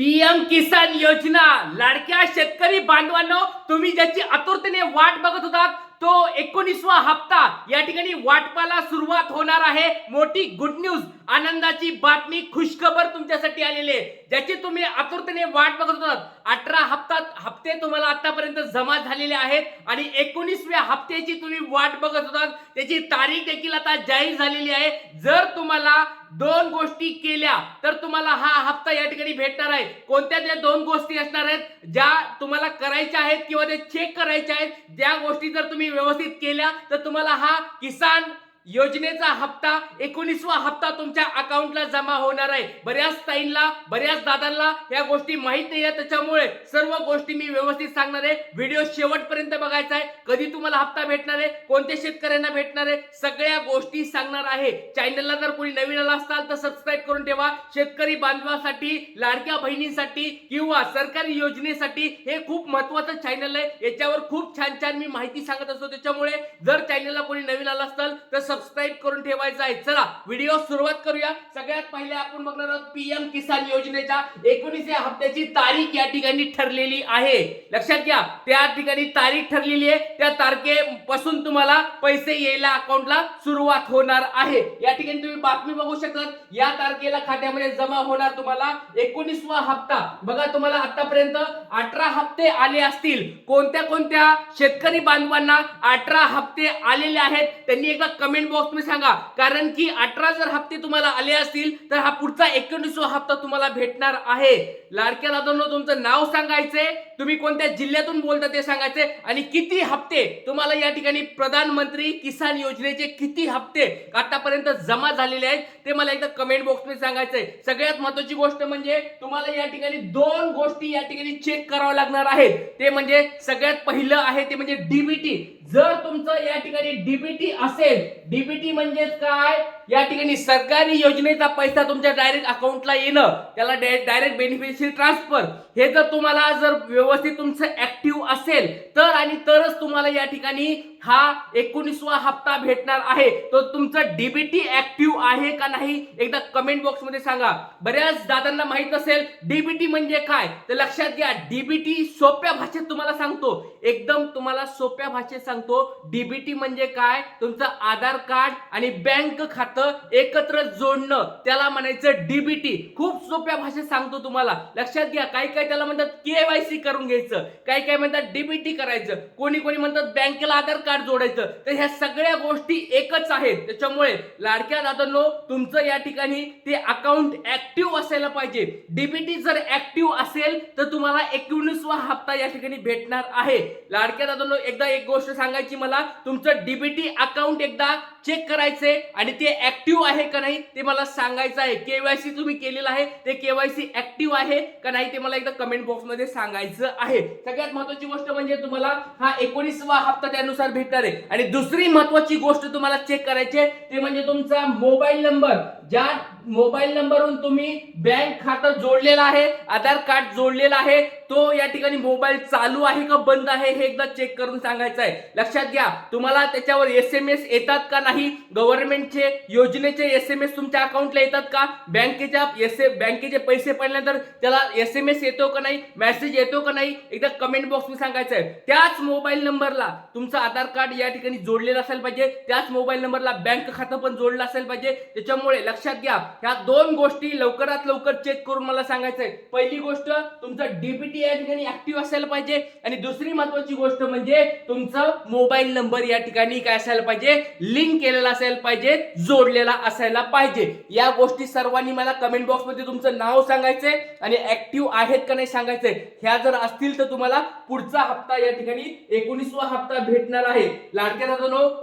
PM किसान योजना. लाडक्या शेतकरी बांधवांनो तुम्ही ज्याची आतुरतेने वाट बघत होतात तो एकोणीसवा हप्ता. या ठिकाणी वाटपाला सुरुवात होणार आहे. मोठी गुड न्यूज आनंदाची बातमी खुशखबर तुमच्यासाठी आलेली आहे. ज्याची तुम्ही आतुरतेने वाट बघत होतात. अठरा हप्तात हप्ते तुम्हाला आतापर्यंत जमा झालेले आहेत आणि एकोणीसव्या हप्त्याची तुम्ही वाट बघत होतात. त्याची तारीख देखील आता जाहीर झालेली आहे. जर तुम्हाला दोन गोष्टी केल्या तर तुम्हाला हा हप्ता या ठिकाणी भेटणार आहे. कोणत्या त्या दोन गोष्टी असणार आहेत ज्या तुम्हाला करायच्या आहेत किंवा ते चेक करायच्या आहेत ज्या गोष्टी जर तुम्ही व्यवस्थित केल्या तर तुम्हाला हा किसान योजनेचा हप्ता एकोणीसवा हप्ता तुमच्या अकाउंटला जमा होणार आहे. बऱ्याच ताईंना बऱ्याच दादांना या गोष्टी माहीत नाही आहे त्याच्यामुळे सर्व गोष्टी मी व्यवस्थित सांगणार आहे. व्हिडिओ शेवटपर्यंत बघायचा आहे. कधी तुम्हाला हप्ता भेटणार आहे? कोणत्या शेतकऱ्यांना भेटणार आहे? सगळ्या गोष्टी सांगणार आहे. चॅनलला जर कोणी नवीन आला असाल तर सबस्क्राईब करून ठेवा. शेतकरी बांधवासाठी लाडक्या बहिणींसाठी किंवा सरकारी योजनेसाठी हे खूप महत्वाचं चॅनल आहे. याच्यावर खूप छान छान मी माहिती सांगत असतो. त्याच्यामुळे जर चॅनलला कोणी नवीन आला असाल तर सबस्क्राईब करून ठेवायचं आहे. चला व्हिडिओ सुरुवात करूया. सगळ्यात पहिले आपण बघणार आहोत पीएम किसान योजनेच्या एकोणीसव्या हप्त्याची तारीख या ठिकाणी ठरलेली आहे. लक्षात घ्या त्या ठिकाणी तारीख ठरलेली आहे. त्या तारखेपासून तुम्हाला पैसे यायला अकाउंटला सुरुवात होणार आहे. या ठिकाणी तुम्ही बातमी बघू शकतात. या तारखेला खात्यामध्ये जमा होणार तुम्हाला एकोणीसवा हप्ता. बघा तुम्हाला आतापर्यंत अठरा हप्ते आले असतील. कोणत्या कोणत्या शेतकरी बांधवांना अठरा हप्ते आलेले आहेत त्यांनी एकदा कमेंट बॉक्समध्ये सांगा. कारण की अठरा जर हप्ते तुम्हाला आले असतील तर हा पुढचा एकोणीसवा हप्ता तुम्हाला भेटणार आहे. लाडक्या दादांनो तुमचं नाव सांगायचंय. तुम्ही कोणत्या जिल्ह्यातून बोलता ते सांगायचे आणि किती हप्ते तुम्हाला या ठिकाणी प्रधानमंत्री किसान योजनेचे किती हप्ते आतापर्यंत जमा झालेले आहेत ते मला एकदा कमेंट बॉक्समध्ये सांगायचंय. सगळ्यात महत्वाची गोष्ट म्हणजे तुम्हाला या ठिकाणी दोन गोष्टी या ठिकाणी चेक कराव्या लागणार आहेत. ते म्हणजे सगळ्यात पहिलं आहे ते म्हणजे डीबीटी जर तुमचं या ठिकाणी डीबीटी असेल डीबीटी म्हणजेच काय? या ठिकाणी सरकारी योजनेचा पैसा तुमच्या डायरेक्ट अकाउंटला येणं त्याला डायरेक्ट बेनिफिशियल ट्रान्सफर हे जर तुम्हाला जर व्यवस्थित तुमचं ऍक्टिव्ह असेल तर आणि तरच तुम्हाला या ठिकाणी हा एकोणीसवा हप्ता भेटणार आहे. तो तुमचं डीबीटी ऍक्टिव्ह आहे का नाही एकदा कमेंट बॉक्समध्ये सांगा. बऱ्याच दादांना माहीत असेल डीबीटी म्हणजे काय? तर लक्षात घ्या डीबीटी सोप्या भाषेत तुम्हाला सांगतो. एकदम तुम्हाला सोप्या भाषेत सांगतो. डीबीटी म्हणजे काय? तुमचं आधार कार्ड आणि बँक खातं एकत्र जोडणं. त्याला म्हणायचं डीबीटी खूप सोप्या भाषेत सांगतो तुम्हाला. लक्षात घ्या काही काही त्याला म्हणतात केवायसी करून घ्यायचं. काही काही म्हणतात डीबीटी करायचं. कोणी कोणी म्हणतात बँकेला आधार कार्ड जोडायचं. तर ह्या सगळ्या गोष्टी एकच आहेत. त्याच्यामुळे लाडक्या दादांनो तुमचं या ठिकाणी ते अकाउंट ऍक्टिव्ह असायला पाहिजे. डीबीटी जर ऍक्टिव्ह असेल तर तुम्हाला एकोणीसवा हप्ता या ठिकाणी भेटणार आहे. लाडक्या दादांनो एकदा एक गोष्ट सांगायची मला. तुमचं डीबीटी अकाउंट एकदा चेक करायचंय आणि ते ऍक्टिव्ह आहे का नाही ते मला सांगायचं आहे. केवायसी तुम्ही केलेलं आहे ते केवायसी ऍक्टिव्ह आहे का नाही ते मला एकदा कमेंट बॉक्समध्ये सांगायचं आहे. सगळ्यात महत्वाची गोष्ट म्हणजे तुम्हाला हा एकोणीसवा हप्ता त्यानुसार भेटणार आहे. आणि दुसरी महत्वाची गोष्ट तुम्हाला चेक करायची आहे ते म्हणजे तुमचा मोबाईल नंबर ज्या मोबाईल नंबरवरून तुम्ही बँक खातं जोडलेलं आहे आधार कार्ड जोडलेलं आहे तो या ठिकाणी मोबाईल चालू आहे का बंद आहे हे एकदा चेक करून सांगायचं आहे. लक्षात घ्या तुम्हाला त्याच्यावर एस एम एस येतात का नाही गव्हर्नमेंटचे योजनेचे एस एम एस तुमच्या अकाउंटला येतात का बँकेच्या एस बँकेचे पैसे पडल्यानंतर त्याला एस एम एस येतो का नाही मेसेज येतो का नाही एकदा कमेंट बॉक्स सांगायचं आहे. त्याच मोबाईल नंबरला तुमचं आधार कार्ड या ठिकाणी जोडलेलं असायला पाहिजे त्याच मोबाईल नंबरला बँक खातं पण जोडलं असायला पाहिजे त्याच्यामुळे लक्षात लक्षात घ्या. ह्या दोन गोष्टी लवकरात लवकर चेक करून मला सांगायचंय. पहिली गोष्ट तुमचं डीबीटी या ठिकाणी ऍक्टिव्ह असायला पाहिजे. आणि दुसरी महत्वाची गोष्ट म्हणजे तुमचं मोबाईल नंबर या ठिकाणी काय असायला पाहिजे? लिंक केलेला असायला पाहिजे जोडलेला असायला पाहिजे. या गोष्टी सर्वांनी मला कमेंट बॉक्समध्ये तुमचं नाव सांगायचंय. आणि ऍक्टिव्ह आहेत का नाही सांगायचंय. ह्या जर असतील तर तुम्हाला पुढचा हप्ता या ठिकाणी एकोणीसवा हप्ता भेटणार आहे. लाडक्या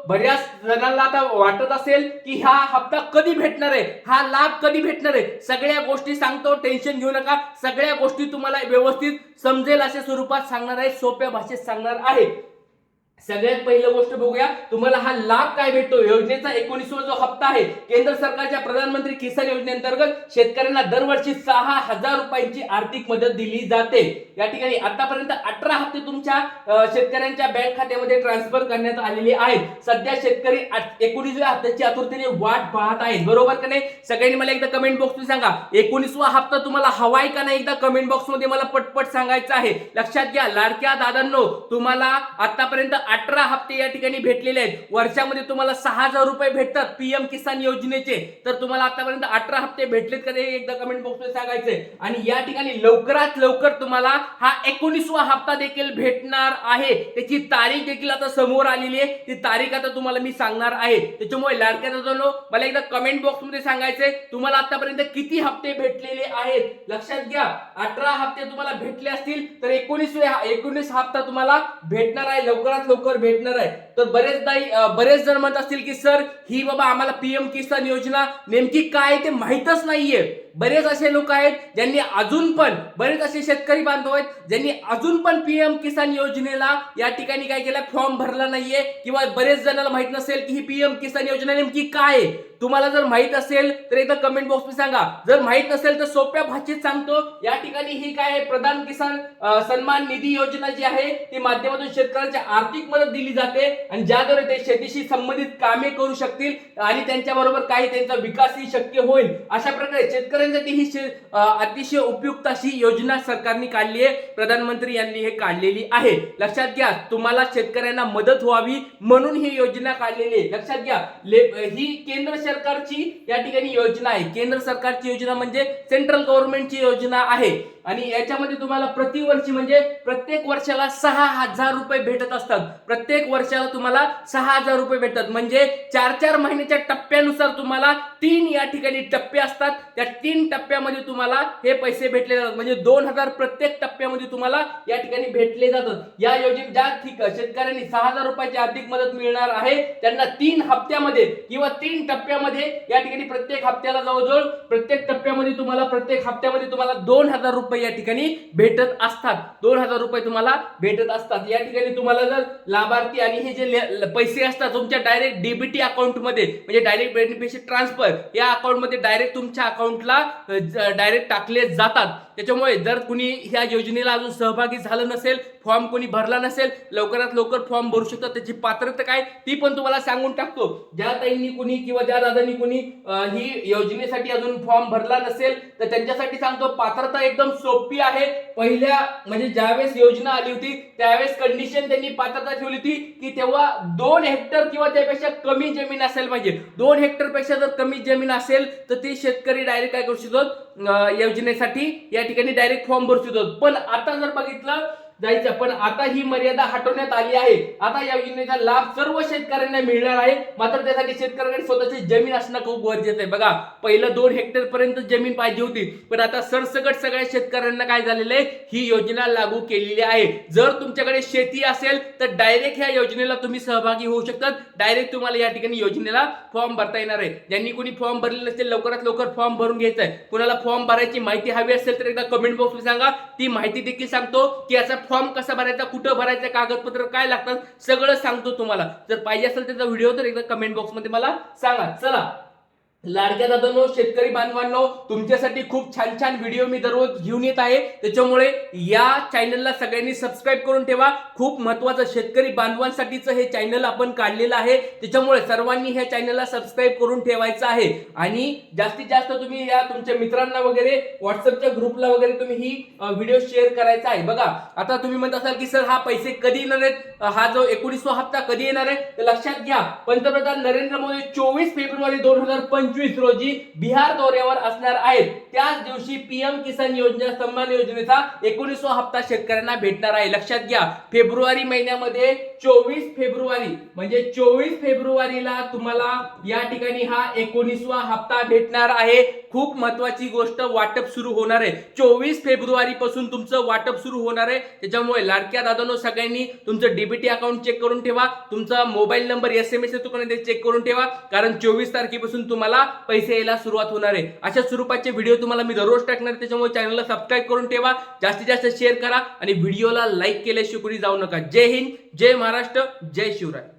बऱ्याच जणांना आता वाटत असेल की हा हप्ता कधी भेटणार आहे? हा लाभ कधी भेटणार आहे? सगळ्या गोष्टी सांगतो टेन्शन घेऊ नका. सगळ्या गोष्टी तुम्हाला व्यवस्थित समजेल अशा स्वरूपात सांगणार आहे सोप्या भाषेत सांगणार आहे. सगळ्यात पहिलं गोष्ट बघूया. तुम्हाला हा लाभ काय भेटतो? योजनेचा एकोणीसवा जो हप्ता आहे केंद्र सरकारच्या प्रधानमंत्री किसान योजनेअंतर्गत शेतकऱ्यांना दरवर्षी सहा हजार रुपयांची आर्थिक मदत दिली जाते. या ठिकाणी आतापर्यंत अठरा हप्ते तुमच्या शेतकऱ्यांच्या बँक खात्यामध्ये ट्रान्सफर करण्यात आलेले आहेत. सध्या शेतकरी एकोणीसव्या हप्त्याची आतुरतेने वाट पाहत आहेत. बरोबर का नाही? सगळ्यांनी मला एकदा कमेंट बॉक्समध्ये सांगा. एकोणीसवा हप्ता तुम्हाला हवाय का नाही? एकदा कमेंट बॉक्समध्ये मला पटपट सांगायचं आहे. लक्षात घ्या लाडक्या दादांनो तुम्हाला आतापर्यंत अठरा हप्ते या ठिकाणी भेटलेले आहेत. वर्षामध्ये तुम्हाला सहा हजार रुपये भेटतात पीएम किसान योजनेचे. तर तुम्हाला आतापर्यंत अठरा हप्ते भेटलेत का ते एकदा कमेंट बॉक्समध्ये सांगायचंय. आणि या ठिकाणी लवकरात लवकर तुम्हाला हा एकोणीसवा हप्ता देखील भेटणार आहे. त्याची तारीख देखील आता समोर आलेली आहे. ती तारीख आता तुम्हाला मी सांगणार आहे. त्याच्यामुळे लाडक्या दादांनो मला एकदा कमेंट बॉक्समध्ये सांगायचंय तुम्हाला आतापर्यंत किती हप्ते भेटलेले आहेत? लक्षात घ्या अठरा हप्ते तुम्हाला भेटले असतील तर एकोणीसवे एकोणीस हप्ता तुम्हाला भेटणार आहे. लवकरात लवकर भेटणार आहे. तर बरेचदा बरेच जण म्हणत असतील की सर ही बाबा आम्हाला पीएम किसान योजना नेमकी काय आहे ते माहीतच नाहीये. बरेच असे लोक आहेत ज्यांनी अजून पण बरेच असे शेतकरी बांधव आहेत ज्यांनी अजून पण पीएम किसान योजनेला या ठिकाणी काय केलं फॉर्म भरला नाहीये. किंवा बरेच जणांना माहीत नसेल की ही पीएम किसान योजना नेमकी काय आहे. तुम्हाला जर माहीत असेल तर एकदा कमेंट बॉक्समध्ये सांगा. जर माहीत नसेल तर सोप्या भाषेत सांगतो. या ठिकाणी ही काय आहे प्रधान किसान सन्मान निधी योजना जी आहे ती माध्यमातून शेतकऱ्यांची आर्थिक मदत दिली जाते. आणि ज्याद्वारे ते शेतीशी संबंधित कामे करू शकतील आणि त्यांच्याबरोबर काही त्यांचा विकासही शक्य होईल अशा प्रकारे शेतकऱ्यांसाठी ही अतिशय उपयुक्त अशी योजना सरकारने काढली आहे. प्रधानमंत्री यांनी हे काढलेली आहे. लक्षात घ्या तुम्हाला शेतकऱ्यांना मदत व्हावी म्हणून ही योजना काढलेली आहे. लक्षात घ्या ही केंद्र सरकारची या ठिकाणी योजना आहे. केंद्र सरकारची योजना म्हणजे सेंट्रल गव्हर्नमेंटची योजना आहे. आणि याच्यामध्ये तुम्हाला प्रतिवर्षी म्हणजे प्रत्येक वर्षाला सहा हजार रुपये भेटत असतात. प्रत्येक वर्षाला तुम्हाला सहा हजार रुपये भेटतात. म्हणजे चार चार महिन्याच्या टप्प्यानुसार तुम्हाला तीन या ठिकाणी टप्पे असतात. त्या तीन टप्प्यामध्ये तुम्हाला हे पैसे भेटले जातात. म्हणजे दोन हजार प्रत्येक टप्प्यामध्ये तुम्हाला या ठिकाणी भेटले जातात. या योजनेत ज्या ठिक शेतकऱ्यांनी सहा हजार रुपयाची आर्थिक मदत मिळणार आहे त्यांना तीन हप्त्यामध्ये किंवा तीन टप्प्यामध्ये या ठिकाणी प्रत्येक हप्त्याला जवळजवळ प्रत्येक टप्प्यामध्ये तुम्हाला प्रत्येक हप्त्यामध्ये तुम्हाला दोन हजार रुपये या ठिकाणी भेटत असतात. दोन हजार रुपये तुम्हाला भेटत असतात. या ठिकाणी तुम्हाला जर लाभार्थी आणि हे जे पैसे असतात तुमच्या डायरेक्ट डीबीटी अकाउंटमध्ये. म्हणजे डायरेक्ट बेनिफिशियरी ट्रान्सफर या अकाउंटमध्ये डायरेक्ट तुमच्या अकाउंटला डायरेक्ट टाकले जातात. त्याच्यामुळे जर कुणी ह्या योजनेला अजून सहभागी झालं नसेल फॉर्म कोणी भरला नसेल लवकरात लवकर फॉर्म भरू शकतात. त्याची पात्रता काय ती पण तुम्हाला सांगून टाकतो. ज्या ताईंनी कुणी किंवा ज्या दादांनी कुणी ही योजनेसाठी अजून फॉर्म भरला नसेल तर त्यांच्यासाठी सांगतो पात्रता एकदम सोपी आहे. पहिल्या म्हणजे ज्यावेळेस योजना आली होती त्यावेळेस कंडिशन त्यांनी पात्रता ठेवली होती की तेव्हा दोन हेक्टर किंवा त्यापेक्षा कमी जमीन असायला पाहिजे. दोन हेक्टरपेक्षा जर कमी जमीन असेल तर ते शेतकरी डायरेक्ट काय करू शकतो योजनेसाठी या ठिकाणी डायरेक्ट फॉर्म भरू शकतो पण आता जर बघितलं जायचं. पण आता ही मर्यादा हटवण्यात आली आहे. आता या योजनेचा लाभ सर्व शेतकऱ्यांना मिळणार आहे. मात्र त्यासाठी शेतकऱ्यांकडे स्वतःची जमीन असणं खूप गरजेचं आहे. बघा पहिलं दोन हेक्टर पर्यंत जमीन पाहिजे होती. पण आता सरसकट सगळ्या शेतकऱ्यांना काय झालेलं आहे? ही योजना लागू केलेली आहे. जर तुमच्याकडे शेती असेल तर डायरेक्ट ह्या योजनेला तुम्ही सहभागी होऊ शकतात. डायरेक्ट तुम्हाला या ठिकाणी योजनेला फॉर्म भरता येणार आहे. ज्यांनी कोणी फॉर्म भरले नसेल लवकरात लवकर फॉर्म भरून घ्यायचा आहे कुणाला फॉर्म भरायची माहिती हवी असेल तर एकदा कमेंट बॉक्समध्ये सांगा. ती माहिती देखील सांगतो की याचा फॉर्म कसा भरायचा कुठं भरायचा कागदपत्र काय लागतात सगळं सांगतो तुम्हाला. जर पाहिजे असेल त्याचा व्हिडिओ तर एकदा कमेंट बॉक्समध्ये मला सांगा. चला. लाडक्या दादांनो शेतकरी बांधवांनो तुमच्यासाठी खूप छान छान व्हिडिओ मी दररोज घेऊन येत आहे. त्याच्यामुळे या चॅनलला सगळ्यांनी सबस्क्राईब करून ठेवा. खूप महत्वाचं शेतकरी बांधवांसाठीचं हे चॅनल आपण काढलेलं आहे. त्याच्यामुळे सर्वांनी ह्या चॅनलला सबस्क्राईब करून ठेवायचं आहे. आणि जास्तीत जास्त तुम्ही या तुमच्या मित्रांना वगैरे व्हॉट्सअपच्या ग्रुपला वगैरे तुम्ही ही व्हिडिओ शेअर करायचा आहे. बघा आता तुम्ही म्हणत असाल की सर हा पैसे कधी येणार आहेत? हा जो एकोणीसवा हप्ता कधी येणार आहे? तर लक्षात घ्या. पंतप्रधान नरेंद्र मोदी चोवीस फेब्रुवारी दोन हजार पंचवीस रोजी बिहार दौऱ्यावर असणार आहेत. त्याच दिवशी पीएम किसान योजना सन्मान योजनेचा एकोणीसवा हप्ता शेतकऱ्यांना भेटणार आहे. लक्षात घ्या फेब्रुवारी महिन्यामध्ये चोवीस फेब्रुवारी म्हणजे चोवीस फेब्रुवारीला तुम्हाला या ठिकाणी हा एकोणीसवा हप्ता भेटणार आहे. खूप महत्वाची गोष्ट वाटप सुरू होणार आहे. चोवीस फेब्रुवारी पासून तुमचं वाटप सुरू होणार आहे. त्याच्यामुळे लाडक्या दादानो सगळ्यांनी तुमचं डीबीटी अकाउंट चेक करून ठेवा. तुमचा mobile number S M S ते चेक करून ठेवा. कारण चोवीस तारखेपासून तुम्हाला पैसे यायला सुरुवात होणार आहे. अशा स्वरूपाचे व्हिडिओ तुम्हाला मी दररोज टाकणार त्याच्यामुळे चॅनलला सबस्क्राईब करून ठेवा. जास्तीत जास्त शेअर करा आणि व्हिडिओला लाईक केल्याशिवाय कोणी जाऊ नका. जय हिंद जय महाराष्ट्र जय शिवराय.